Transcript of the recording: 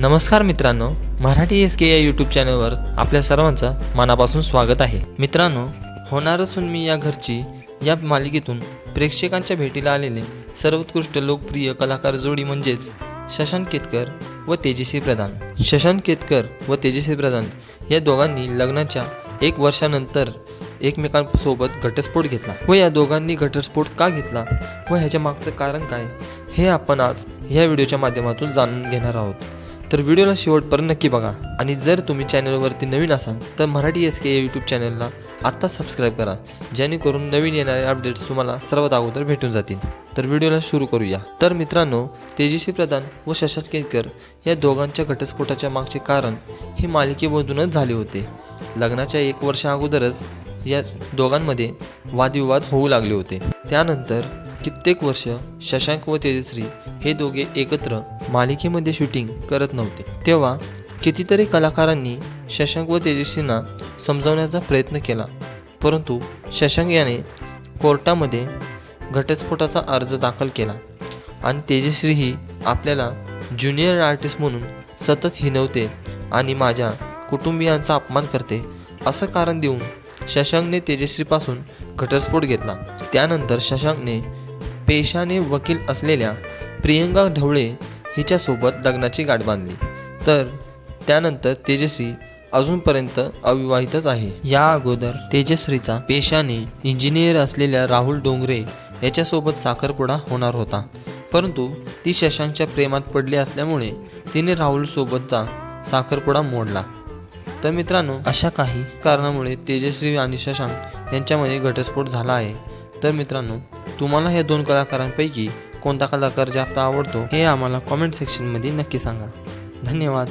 नमस्कार मित्रांनो मराठी एस के या यूट्यूब चॅनलवर आपल्या सर्वांचं मनापासून स्वागत आहे. मित्रांनो होणार असून मी या घरची या मालिकेतून प्रेक्षकांच्या भेटीला आलेले सर्वोत्कृष्ट लोकप्रिय कलाकार जोडी म्हणजेच शशांक केतकर व तेजस्वी प्रधान. शशांक केतकर व तेजस्वी प्रधान या दोघांनी लग्नाच्या एक वर्षानंतर एकमेकांसोबत घटस्फोट घेतला. व या दोघांनी घटस्फोट का घेतला व ह्याच्या मागचं कारण काय हे आपण आज ह्या व्हिडिओच्या माध्यमातून जाणून घेणार आहोत. तर व्हिडिओला शेवटपर्यंत नक्की बघा. आणि जर तुम्ही चॅनलवरती नवीन असाल तर मराठी एस के यूट्यूब चॅनलला आत्ताच सबस्क्राईब करा. जेणेकरून नवीन येणारे अपडेट्स तुम्हाला सर्वात अगोदर भेटून जातील. तर व्हिडिओला सुरू करूया. तर मित्रांनो तेजस्वी प्रधान व शशांक केतकर या दोघांच्या घटस्फोटाच्या मागचे कारण हे मालिकेमधूनच झाले होते. लग्नाच्या एक वर्षा अगोदरच या दोघांमध्ये वादविवाद होऊ लागले होते. त्यानंतर कित्येक वर्ष शशांक व तेजश्री हे दोघे एकत्र मालिकेमध्ये शूटिंग करत नव्हते. तेव्हा कितीतरी कलाकारांनी शशांक व तेजस्वींना समजावण्याचा प्रयत्न केला. परंतु शशांक याने कोर्टामध्ये घटस्फोटाचा अर्ज दाखल केला आणि तेजश्री ही आपल्याला ज्युनियर आर्टिस्ट म्हणून सतत हिनवते आणि माझ्या कुटुंबियांचा अपमान करते असं कारण देऊन शशांकने तेजश्रीपासून घटस्फोट घेतला. त्यानंतर शशांकने पेशाने वकील असलेल्या प्रियंका ढवळे हिच्यासोबत लग्नाची गाठ बांधली. तर त्यानंतर तेजश्री अजूनपर्यंत अविवाहितच आहे. या अगोदर तेजश्रीचा पेशाने इंजिनियर असलेल्या राहुल डोंगरे याच्यासोबत साखरपुडा होणार होता. परंतु ती शशांकच्या प्रेमात पडली असल्यामुळे तिने राहुलसोबतचा साखरपुडा मोडला. तर मित्रांनो अशा काही कारणामुळे तेजश्री आणि शशांक यांच्यामध्ये घटस्फोट झाला आहे. तर मित्रांनो तुम्हाला ह्या दोन कलाकारांपैकी कोणता कलाकार जास्त आवडतो हे आम्हाला कॉमेंट सेक्शनमध्ये नक्की सांगा. धन्यवाद.